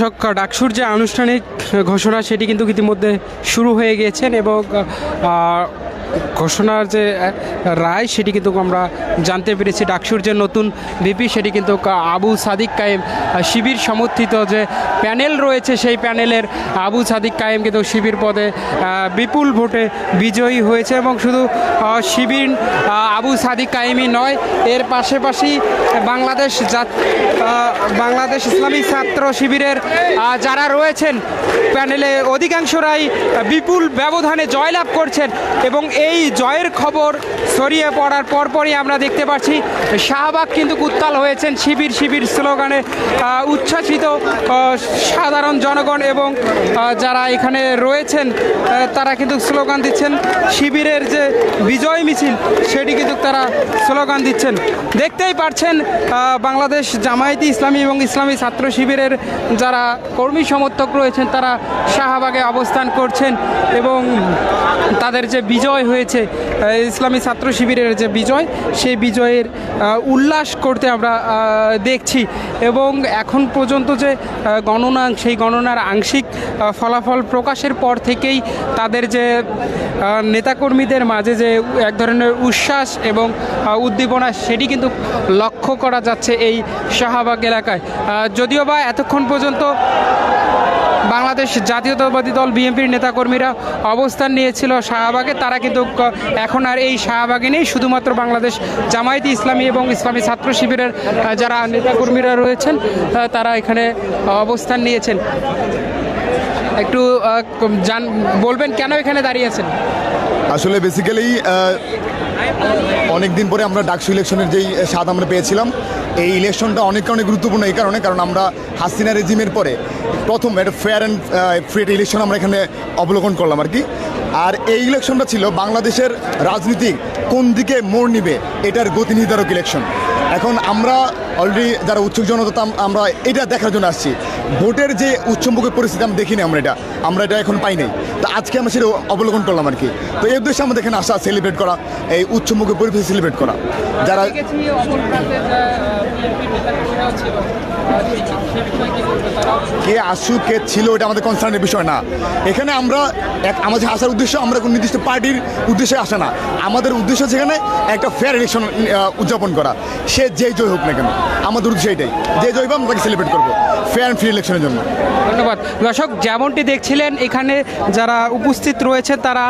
দর্শক ডাকসুর যে আনুষ্ঠানিক ঘোষণা সেটি কিন্তু ইতিমধ্যে শুরু হয়ে গিয়েছেন এবং ঘোষণার যে রায় সেটি কিন্তু আমরা জানতে পেরেছি। ডাকসুর যে নতুন ভিপি, সেটি কিন্তু আবু সাদিক কায়েম শিবির সমর্থিত যে প্যানেল রয়েছে, সেই প্যানেলের আবু সাদিক কায়েম কিন্তু শিবির পদে বিপুল ভোটে বিজয়ী হয়েছে এবং শুধু শিবির আবু সাদিক কায়েমই নয়, এর পাশাপাশি বাংলাদেশ বাংলাদেশ ইসলামী ছাত্র শিবিরের যারা রয়েছেন, প্যানেলে অধিকাংশরাই বিপুল ব্যবধানে জয়লাভ করছেন এবং এই জয়ের খবর ছড়িয়ে পড়ার পরপরই আমরা দেখতে পাচ্ছি শাহবাগ কিন্তু উত্তাল হয়েছেন শিবির শিবির স্লোগানে উচ্ছ্বাসিত সাধারণ জনগণ এবং যারা এখানে রয়েছেন তারা কিন্তু স্লোগান দিচ্ছেন শিবিরের যে বিজয় মিছিল সেটি কিন্তু তারা স্লোগান দিচ্ছেন। দেখতেই পাচ্ছেন আহ, বাংলাদেশ জামায়াতি ইসলামী এবং ইসলামী ছাত্র শিবিরের যারা কর্মী সমর্থক রয়েছেন তারা শাহবাগে অবস্থান করছেন এবং তাদের যে বিজয় হয়েছে ইসলামী ছাত্র শিবিরের যে বিজয়, সেই বিজয়ের উল্লাস করতে আমরা দেখছি। এবং এখন পর্যন্ত যে গণনা, সেই গণনার আংশিক ফলাফল প্রকাশের পর থেকেই তাদের যে নেতাকর্মীদের মাঝে যে এক ধরনের উচ্ছ্বাস এবং উদ্দীপনা, সেটি কিন্তু লক্ষ্য করা যাচ্ছে এই শাহবাগ এলাকায়। যদিও বা এতক্ষণ পর্যন্ত বাংলাদেশ জাতীয়তাবাদী দল বিএনপির নেতাকর্মীরা অবস্থান নিয়েছিল শাহবাগে। তারা কিন্তু এখন আর এই শাহবাগে নেই। শুধুমাত্র বাংলাদেশ জামায়াতি ইসলামী এবং ইসলামী ছাত্র শিবিরের যারা নেতাকর্মীরা রয়েছেন তারা এখানে অবস্থান নিয়েছেন। একটু জান, বলবেন কেন এখানে দাঁড়িয়েছেন আসলে বেসিক্যালি অনেক দিন পরে আমরা ডাকসু ইলেকশনের যেই স্বাদ আমরা পেয়েছিলাম। এই ইলেকশনটা অনেক কারণে গুরুত্বপূর্ণ, এই কারণে, কারণ আমরা হাসিনা রেজিমের পরে প্রথম একটা ফেয়ার অ্যান্ড ফ্রি ইলেকশন আমরা এখানে অবলোকন করলাম আর কি। আর এই ইলেকশনটা ছিল বাংলাদেশের রাজনীতি কোন দিকে মোড় নিবে, এটার গতি নির্ধারক ইলেকশন এখন আমরা অলরেডি যারা উৎসুক জনতা আমরা এটা দেখার জন্য আসছি। ভোটের যে উচ্চমুখী পরিস্থিতি আমরা দেখিনি আমরা এটা। আমরা এটা এখন পাই নাই। তো আজকে আমরা সেটা অবলোকন করলাম আর কি। তো এই উদ্দেশ্যে আমাদের এখানে আসা সেলিব্রেট করা এই উচ্চমুখী পরিস্থিতি সেলিব্রেট করা। যারা কি আসুক কে ছিল এটা আমাদের কনসার্নের বিষয় না। এখানে আমরা এক আমাদের আসার উদ্দেশ্য আমরা কোনো নির্দিষ্ট পার্টির উদ্দেশ্যে আসা না। আমাদের উদ্দেশ্য সেখানে একটা ফেয়ার ইলেকশন উদযাপন করা। সে যেই জয় হোক না কেন। আমাদের উদ্দেশ্য এটাই যে জয় আমরা তাকে সেলিব্রেট করব। ফেয়ার ফ্রি ইলেকশনের জন্য। ধন্যবাদ। দর্শক যেমনটি দেখছিলেন এখানে যারা উপস্থিত রয়েছে তারা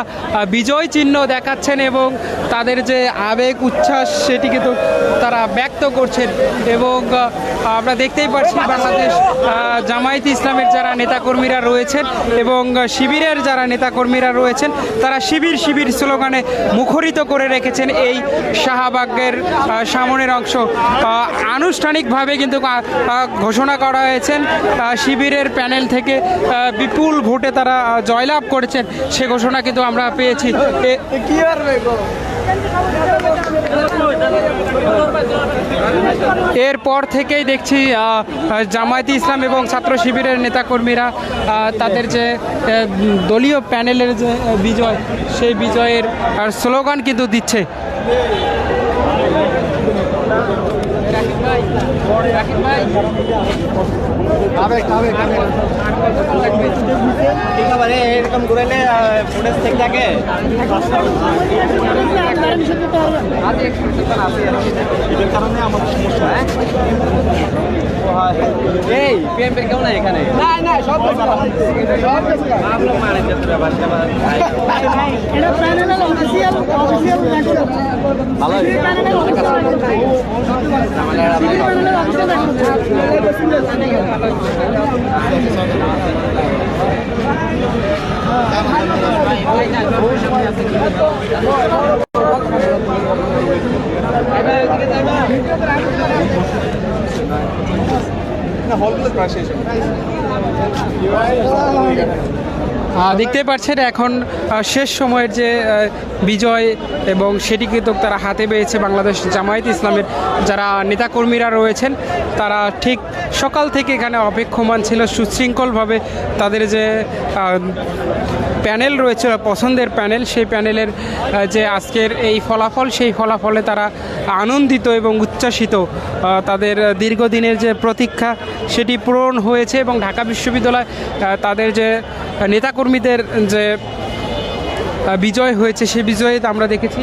বিজয় চিহ্ন দেখাচ্ছেন এবং তাদের যে আবেগ উচ্ছ্বাস সেটি কিন্তু তারা ব্যক্ত করছেন এবং আমরা দেখতেই পাচ্ছি বাংলাদেশ জামায়াতে ইসলামের যারা নেতাকর্মীরা রয়েছেন এবং শিবিরের যারা নেতাকর্মীরা রয়েছেন তারা শিবির শিবির স্লোগানে মুখরিত করে রেখেছেন এই শাহবাগের সামনের অংশ। আহ, আনুষ্ঠানিকভাবে কিন্তু ঘোষণা করা হয়েছেন শিবিরের প্যানেল থেকে বিপুল ভোটে তারা জয়লাভ করেছেন, সে ঘোষণা কিন্তু আমরা পেয়েছি। এরপর থেকেই দেখছি জামায়াতে ইসলাম এবং ছাত্র শিবিরের নেতাকর্মীরা তাদের যে দলীয় প্যানেলের যে বিজয়, সেই বিজয়ের স্লোগান কিন্তু দিচ্ছে। এরকম ঘুরেলে ফুটেজ ঠিক থাকে। কারণে আমার সমস্যা। হ্যাঁ এই পিএমপি কেউ নাই এখানে? না না সব সব ভালো না হলগুলো ক্রাশ হয়েছে আহ, দেখতে পাচ্ছেন এখন শেষ সময়ের যে বিজয় এবং সেটি কিন্তু তারা হাতে পেয়েছে বাংলাদেশ জামায়াত ইসলামের। যারা নেতাকর্মীরা রয়েছেন, তারা ঠিক সকাল থেকে এখানে অপেক্ষমান ছিল, সুশৃঙ্খলভাবে তাদের যে প্যানেল রয়েছে পছন্দের প্যানেল, সেই প্যানেলের যে আজকের এই ফলাফল, সেই ফলাফলে তারা আনন্দিত এবং উচ্ছ্বাসিত তাদের দীর্ঘদিনের যে প্রতীক্ষা, সেটি পূরণ হয়েছে এবং ঢাকা বিশ্ববিদ্যালয় তাদের যে নেতাকর্মীদের যে বিজয় হয়েছে, সে বিজয়ে আমরা দেখেছি।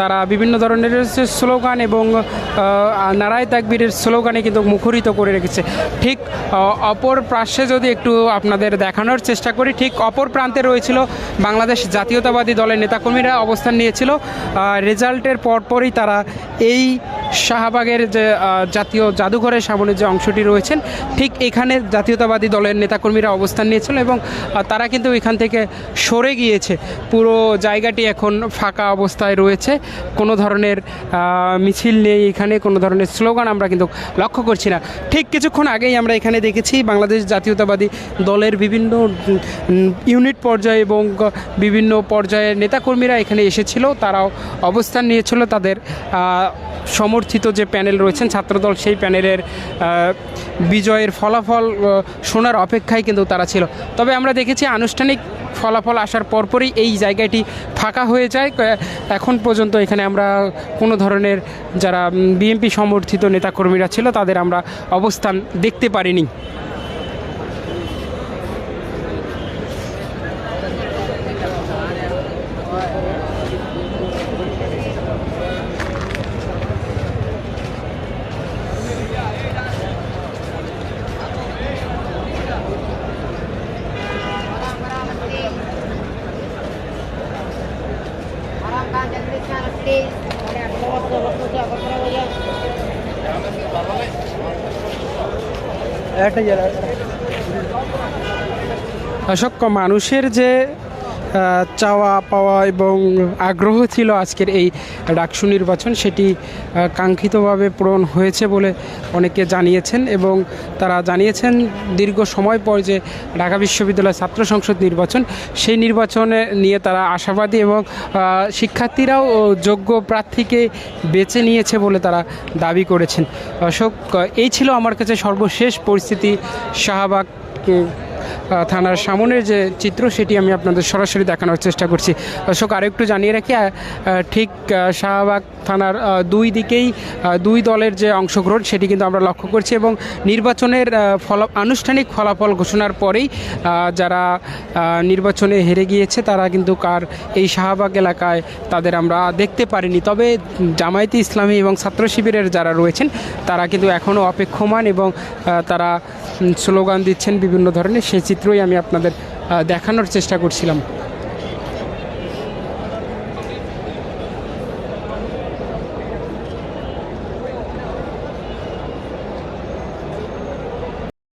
তারা বিভিন্ন ধরনের স্লোগান এবং নারায় তাকবীরের স্লোগানে কিন্তু মুখরিত করে রেখেছে। ঠিক অপর পার্শ্বে যদি একটু আপনাদের দেখানোর চেষ্টা করি, ঠিক অপর প্রান্তে রয়েছিল বাংলাদেশ জাতীয়তাবাদী দলের নেতাকর্মীরা অবস্থান নিয়েছিল। রেজাল্টের পরপরই তারা এই শাহবাগের যে জাতীয় জাদুঘরের সামনে যে অংশটি রয়েছেন ঠিক এখানে জাতীয়তাবাদী দলের নেতাকর্মীরা অবস্থান নিয়েছিল এবং তারা কিন্তু এখান থেকে সরে গিয়েছে। পুরো জায়গাটি এখন ফাঁকা অবস্থায় রয়েছে। কোনো ধরনের মিছিল নেই এখানে কোনো ধরনের স্লোগান আমরা কিন্তু লক্ষ্য করছি না। ঠিক কিছুক্ষণ আগেই আমরা এখানে দেখেছি বাংলাদেশ জাতীয়তাবাদী দলের বিভিন্ন ইউনিট পর্যায়ে এবং বিভিন্ন পর্যায়ের নেতাকর্মীরা এখানে এসেছিল তারাও অবস্থান নিয়েছিল তাদের আহ, সমর্থিত যে প্যানেল রয়েছেন ছাত্রদল, সেই প্যানেলের বিজয়ের ফলাফল শোনার অপেক্ষায় কিন্তু তারা ছিল। তবে আমরা দেখেছি আনুষ্ঠানিক ফলাফল আসার পরপরই এই জায়গাটি ফাঁকা হয়ে যায়। এখন পর্যন্ত এখানে আমরা কোনো ধরনের যারা বিএনপি সমর্থিত নেতাকর্মীরা ছিল, তাদের আমরা অবস্থান দেখতে পারিনি। অশোক মানুষের যে চাওয়া পাওয়া এবং আগ্রহ ছিল আজকের এই ডাকসু নির্বাচন, সেটি কাঙ্ক্ষিতভাবে পূরণ হয়েছে বলে অনেকে জানিয়েছেন এবং তারা জানিয়েছেন দীর্ঘ সময় পর যে ঢাকা বিশ্ববিদ্যালয় ছাত্র সংসদ নির্বাচন, সেই নির্বাচনে নিয়ে তারা আশাবাদী এবং শিক্ষার্থীরাও যোগ্য প্রার্থীকে বেছে নিয়েছে বলে তারা দাবি করেছেন। অশোক এই ছিল আমার কাছে সর্বশেষ পরিস্থিতি। শাহবাগ থানার সামনের যে চিত্র, সেটি আমি আপনাদের সরাসরি দেখানোর চেষ্টা করছি। দর্শক আরেকটু জানিয়ে রাখি ঠিক শাহবাগ থানার দুই দিকেই দুই দলের যে অংশগ্রহণ, সেটি কিন্তু আমরা লক্ষ্য করছি এবং নির্বাচনের ফল, আনুষ্ঠানিক ফলাফল ঘোষণার পরেই যারা নির্বাচনে হেরে গিয়েছে, তারা কিন্তু কার এই শাহবাগ এলাকায় তাদের আমরা দেখতে পারিনি। তবে জামায়াতে ইসলামী এবং ছাত্র শিবিরের যারা রয়েছেন, তারা কিন্তু এখনও অপেক্ষমান এবং তারা স্লোগান দিচ্ছেন বিভিন্ন ধরনের সেই চিত্রই আমি আপনাদের দেখানোর চেষ্টা করছিলাম।